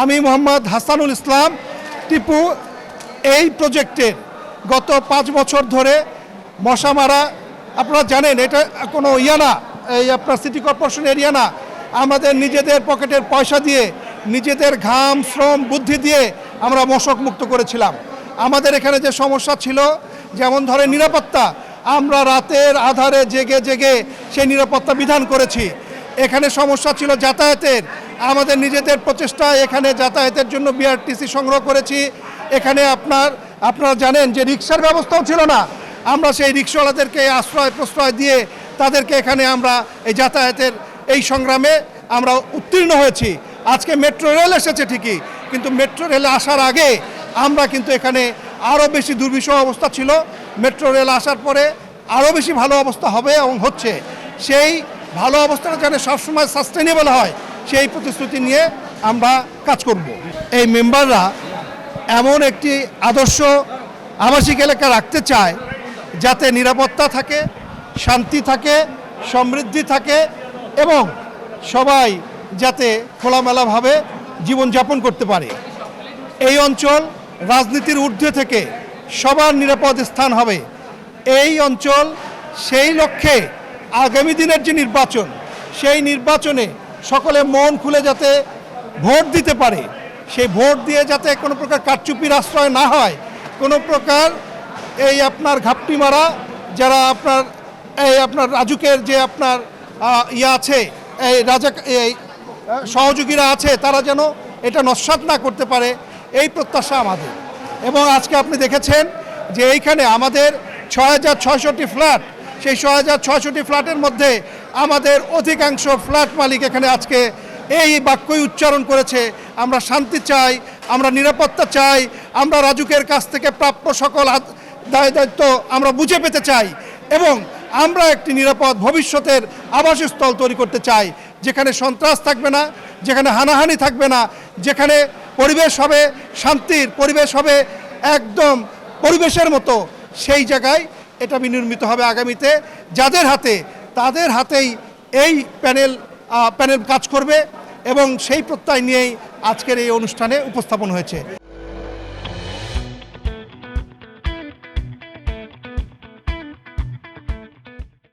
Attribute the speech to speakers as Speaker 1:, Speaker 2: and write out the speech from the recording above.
Speaker 1: আমি মোহাম্মদ হাসানুল ইসলাম টিপু এই প্রজেক্টের গত পাঁচ বছর ধরে মশা মারা আপনারা জানেন এটা কোনো ইয়া না, এই আপনার সিটি কর্পোরেশন এরিয়া না। আমাদের নিজেদের পকেটের পয়সা দিয়ে, নিজেদের ঘাম, শ্রম, বুদ্ধি দিয়ে আমরা মশক মুক্ত করেছিলাম। আমাদের এখানে যে সমস্যা ছিল, যেমন ধরে নিরাপত্তা, আমরা রাতের আধারে জেগে জেগে সেই নিরাপত্তা বিধান করেছি। এখানে সমস্যা ছিল যাতায়াতের আমাদের নিজেদের প্রচেষ্টায় এখানে যাতায়াতের জন্য বিআরটিসি সংগ্রহ করেছি। এখানে আপনার, আপনারা জানেন যে রিক্সার ব্যবস্থাও ছিল না। আমরা সেই রিক্সাওয়ালাদেরকে আশ্রয় প্রশ্রয় দিয়ে তাদেরকে এখানে আমরা এই যাতায়াতের এই সংগ্রামে আমরা উত্তীর্ণ হয়েছি। আজকে মেট্রো রেল এসেছে ঠিকই, কিন্তু মেট্রো রেল আসার আগে আমরা কিন্তু এখানে আরও বেশি দুর্বিষহ অবস্থা ছিল। মেট্রো রেল আসার পরে আরও বেশি ভালো অবস্থা হবে এবং হচ্ছে। সেই ভালো অবস্থাটা যেন সবসময় সাস্টেনেবল হয়। সেই প্রতিশ্রুতি নিয়ে আমরা কাজ করব। এই মেম্বাররা এমন একটি আদর্শ আবাসিক এলাকা রাখতে চায় যাতে নিরাপত্তা থাকে, শান্তি থাকে, সমৃদ্ধি থাকে এবং সবাই যাতে খোলামেলাভাবে জীবনযাপন করতে পারে। এই অঞ্চল রাজনীতির ঊর্ধ্বে থেকে সবার নিরাপদ স্থান হবে। এই অঞ্চল সেই লক্ষ্যে আগামী দিনের যে নির্বাচন, সেই নির্বাচনে সকলে মন খুলে যাতে ভোট দিতে পারে। সেই ভোট দিয়ে যাতে কোনো প্রকার কারচুপির আশ্রয় না হয়, কোনো প্রকার এই আপনার ঘাপটি মারা যারা আপনার, এই আপনার রাজুকের যে আপনার ইয়ে আছে, এই রাজা, এই সহযোগীরা আছে, তারা যেন এটা নস্বাত না করতে পারে, এই প্রত্যাশা আমাদের। এবং আজকে আপনি দেখেছেন যে এইখানে আমাদের ছয় হাজার ছয়শোটি ফ্ল্যাট সেই ছয় হাজার ছয়শোটি ফ্ল্যাটের মধ্যে আমাদের অধিকাংশ ফ্ল্যাট মালিক এখানে আজকে এই বাক্যই উচ্চারণ করেছে, আমরা শান্তি চাই, আমরা নিরাপত্তা চাই, আমরা রাজুকের কাছ থেকে প্রাপ্য সকল দায় দায়িত্ব আমরা বুঝে পেতে চাই এবং আমরা একটি নিরাপদ ভবিষ্যতের আবাসস্থল তৈরি করতে চাই। যেখানে সন্ত্রাস থাকবে না, যেখানে হানাহানি থাকবে না, যেখানে পরিবেশ হবে শান্তির, পরিবেশ হবে একদম পরিবেশের মতো সেই জায়গায় এটা বিনির্মিত হবে আগামীতে। যাদের হাতে, তাদের হাতেই এই প্যানেল প্যানেল কাজ করবে এবং সেই প্রত্যয় নিয়েই আজকের এই অনুষ্ঠানে উপস্থাপন হয়েছে।